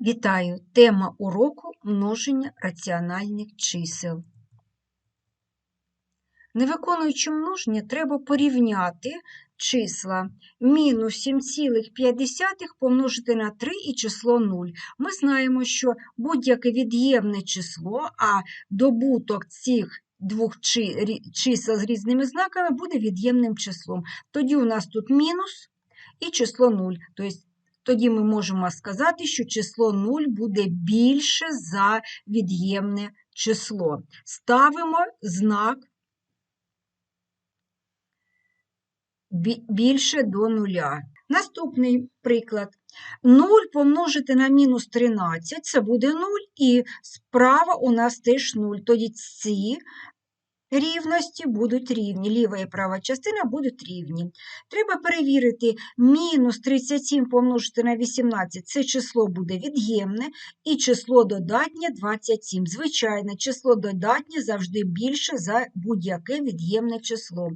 Вітаю! Тема уроку множення раціональних чисел. Не виконуючи множення, треба порівняти числа мінус 7,5 помножити на 3 і число 0. Ми знаємо, що будь-яке від'ємне число, а добуток цих двох чисел з різними знаками буде від'ємним числом. Тоді у нас тут мінус і число 0. Тобто тоді ми можемо сказати, що число 0 буде більше за від'ємне число. Ставимо знак більше до нуля. Наступний приклад. 0 помножити на мінус 13 це буде 0, і справа у нас теж 0. Тоді ці рівності будуть рівні. Ліва і права частина будуть рівні. Треба перевірити мінус 37 помножити на 18, це число буде від'ємне, і число додатнє 27. Звичайне, число додатнє завжди більше за будь-яке від'ємне число.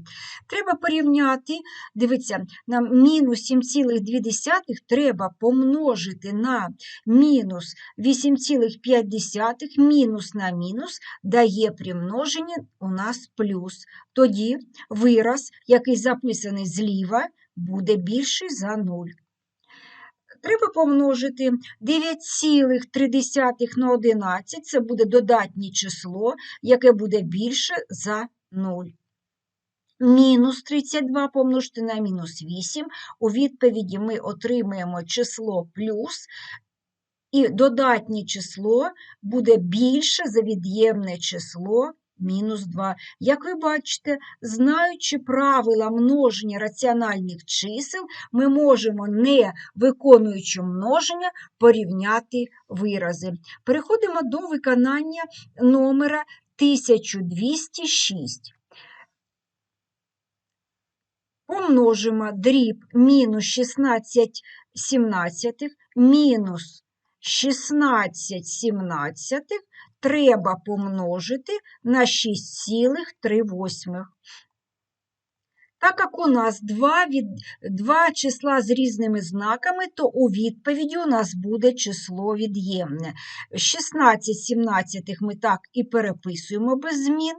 Треба порівняти, дивіться, нам мінус 7,2 треба помножити на мінус 8,5, мінус на мінус дає при множенні у нас плюс. Тоді вираз, який записаний зліва, буде більший за 0. Треба помножити 9,3 на 11, це буде додатнє число, яке буде більше за 0. Мінус 32 помножити на мінус 8. У відповіді ми отримаємо число плюс, і додатнє число буде більше за від'ємне число мінус 2. Як ви бачите, знаючи правила множення раціональних чисел, ми можемо, не виконуючи множення, порівняти вирази. Переходимо до виконання номера 1206. Помножимо дріб мінус 16 сімнадцятих мінус 16 сімнадцятих треба помножити на 6,3. Так як у нас два, від, два числа з різними знаками, то у відповіді у нас буде число від'ємне. 16 сімнадцятих ми так і переписуємо без змін.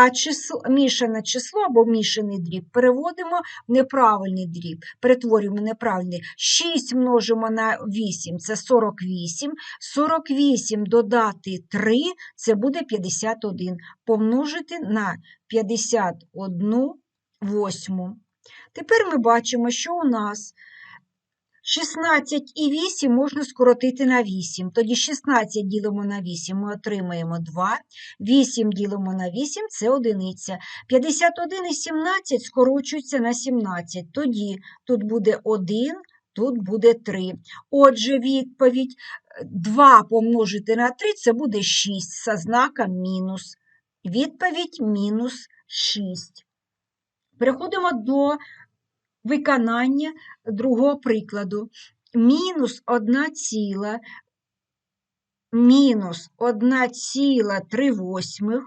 А число, мішане число або мішаний дріб переводимо в неправильний дріб, перетворюємо неправильний. 6 множимо на 8 це 48. 48 додати 3 це буде 51. Помножити на 51 восьму. Тепер ми бачимо, що у нас 16 і 8 можна скоротити на 8. Тоді 16 ділимо на 8, ми отримаємо 2. 8 ділимо на 8 це одиниця. 51 і 17 скорочуються на 17. Тоді тут буде 1, тут буде 3. Отже, відповідь 2 помножити на 3 це буде 6 за знаком мінус. Відповідь мінус 6. Переходимо до виконання другого прикладу. Мінус 1 ціла, мінус 1,3 восьмих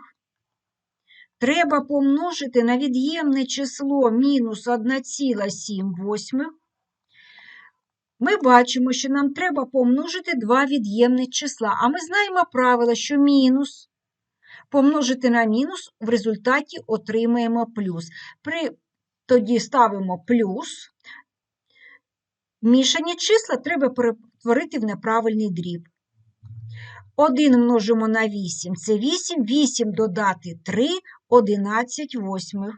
треба помножити на від'ємне число мінус 1,7 восьмих. Ми бачимо, що нам треба помножити два від'ємних числа, а ми знаємо правило, що мінус помножити на мінус, в результаті отримаємо плюс. При тоді ставимо плюс. Мішані числа треба перетворити в неправильний дріб. 1 множимо на 8 це 8, 8 додати 3, 11 восьмих.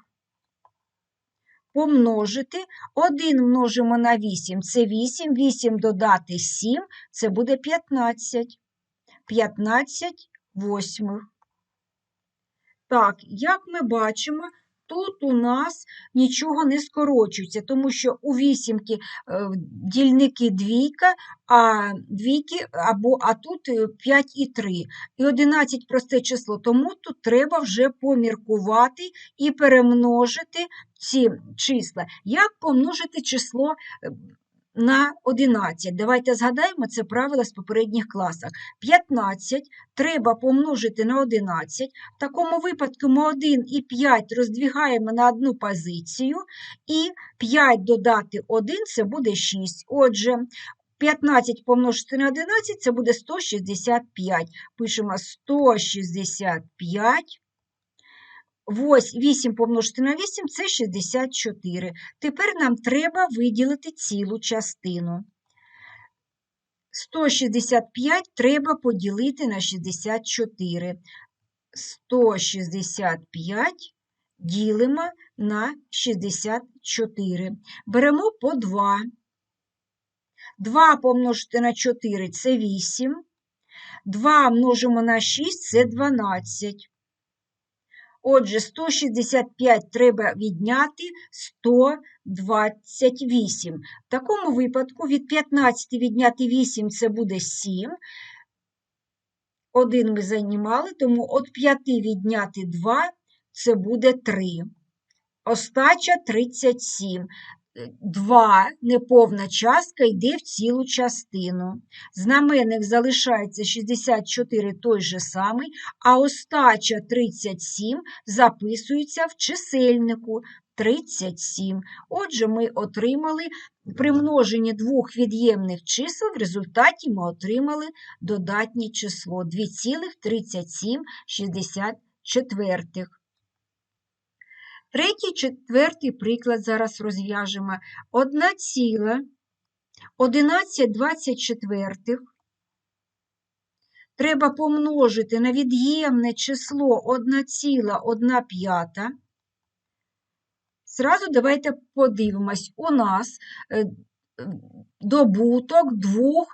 Помножити 1 множимо на 8 це 8, 8 додати 7 це буде 15. 15 восьмих. Так, як ми бачимо, тут у нас нічого не скорочується, тому що у вісімки е, дільники двійка, а двійки, або, а тут 5 і 3. І 11 просте число, тому тут треба вже поміркувати і перемножити ці числа. Як помножити число е, на 11? Давайте згадаємо це правило з попередніх класах. 15 треба помножити на 11. В такому випадку ми 1 і 5 роздвігаємо на одну позицію, і 5 додати 1 це буде 6. Отже, 15 помножити на 11 це буде 165. Пишемо 165. 8 помножити на 8 це 64. Тепер нам треба виділити цілу частину. 165 треба поділити на 64. 165 ділимо на 64. Беремо по 2. 2 помножити на 4 це 8. 2 множимо на 6 це 12. Отже, 165 треба відняти 128. В такому випадку від 15 відняти 8 це буде 7. Один ми займали, тому від 5 відняти 2 це буде 3. Остача 37. 2 неповна частка йде в цілу частину. Знаменник залишається 64 той же самий, а остача 37 записується в чисельнику 37. Отже, ми отримали при множенні двох від'ємних чисел, в результаті ми отримали додатнє число 2,3764. Третій, четвертий приклад зараз розв'яжемо. 1 ціла 11,24 треба помножити на від'ємне число 1,1 п'ята. Зразу давайте подивимось, у нас е, добуток двох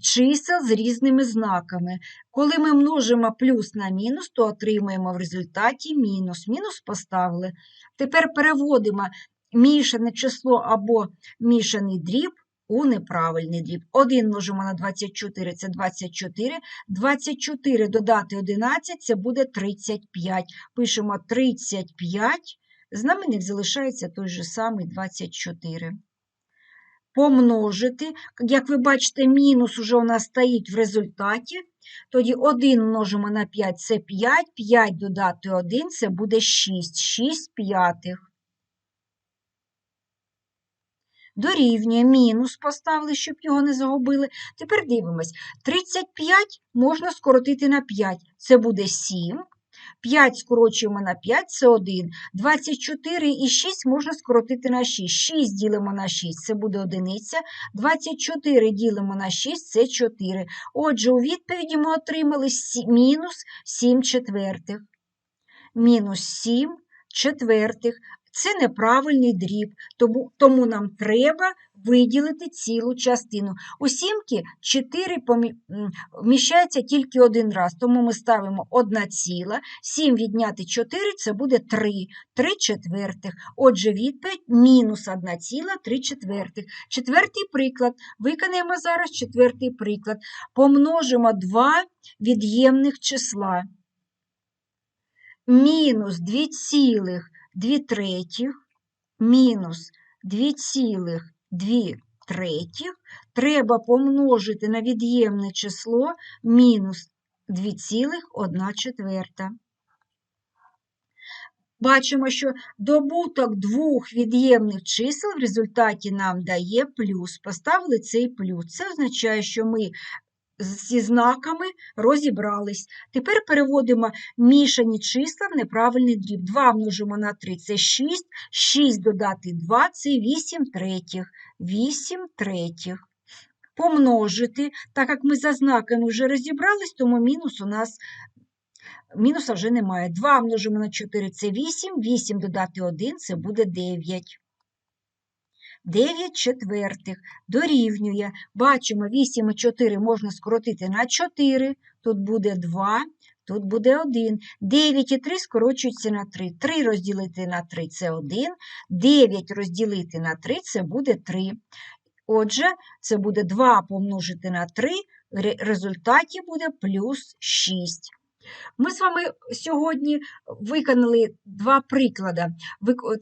чисел з різними знаками. Коли ми множимо плюс на мінус, то отримуємо в результаті мінус. Мінус поставили. Тепер переводимо мішане число або мішаний дріб у неправильний дріб. 1 множимо на 24 це 24. 24 додати 11 це буде 35. Пишемо 35. Знаменник залишається той же самий 24 помножити. Як ви бачите, мінус уже у нас стоїть в результаті. Тоді 1 множимо на 5 це 5, 5 додати 1 це буде 6, 6 п'ятих. Дорівнює мінус поставили, щоб його не загубили. Тепер дивимось. 35 можна скоротити на 5. Це буде 7. 5 скорочуємо на 5 це 1. 24 і 6 можна скоротити на 6. 6 ділимо на 6 це буде одиниця. 24 ділимо на 6 це 4. Отже, у відповіді ми отримали мінус 7 четвертих. Мінус 7 четвертих. Це неправильний дріб, тому тому нам треба виділити цілу частину. У сімки 4 вміщається тільки один раз, тому ми ставимо 1 ціла, 7 відняти 4 це буде 3, 3 четвертих. Отже, відповідь мінус 1 ціла 3 четвертих. Четвертий приклад. Виконаємо зараз четвертий приклад. Помножимо два від'ємних числа. Мінус 2 цілих 2 третіх мінус 2,2 третіх треба помножити на від'ємне число мінус 2,1 четверта. Бачимо, що добуток двох від'ємних чисел в результаті нам дає плюс. Поставили цей плюс. Це означає, що ми зі знаками розібрались. Тепер переводимо мішані числа в неправильний дріб. 2 множимо на 3 це 6, 6 додати 2 це 8 третіх. 8 третіх. Помножити, так як ми за знаками вже розібрались, тому мінус у нас мінуса вже немає. 2 множимо на 4 це 8, 8 додати 1 це буде 9. 9 четвертих дорівнює. Бачимо, 8 і 4 можна скоротити на 4, тут буде 2, тут буде 1. 9 і 3 скорочуються на 3. 3 розділити на 3 це 1, 9 розділити на 3 це буде 3. Отже, це буде 2 помножити на 3, в результаті буде плюс 6. Ми з вами сьогодні виконали два приклади.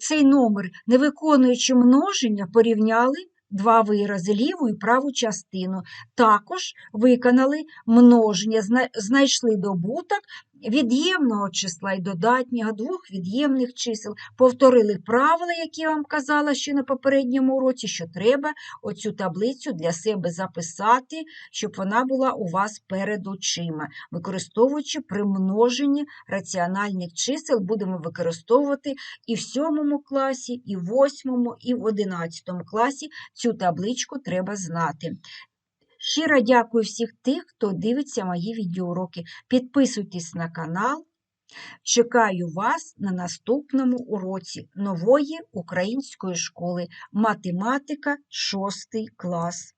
Цей номер, не виконуючи множення, порівняли два вирази ліву і праву частину. Також виконали множення, знайшли добуток від'ємного числа і додатнього, двох від'ємних чисел. Повторили правила, які я вам казала ще на попередньому уроці, що треба оцю таблицю для себе записати, щоб вона була у вас перед очима. Використовуючи примножені раціональних чисел, будемо використовувати і в сьомому класі, і в восьмому, і в одинадцятому класі. Цю табличку треба знати. Щиро дякую всіх тих, хто дивиться мої відеоуроки. Підписуйтесь на канал. Чекаю вас на наступному уроці нової української школи математика 6 клас.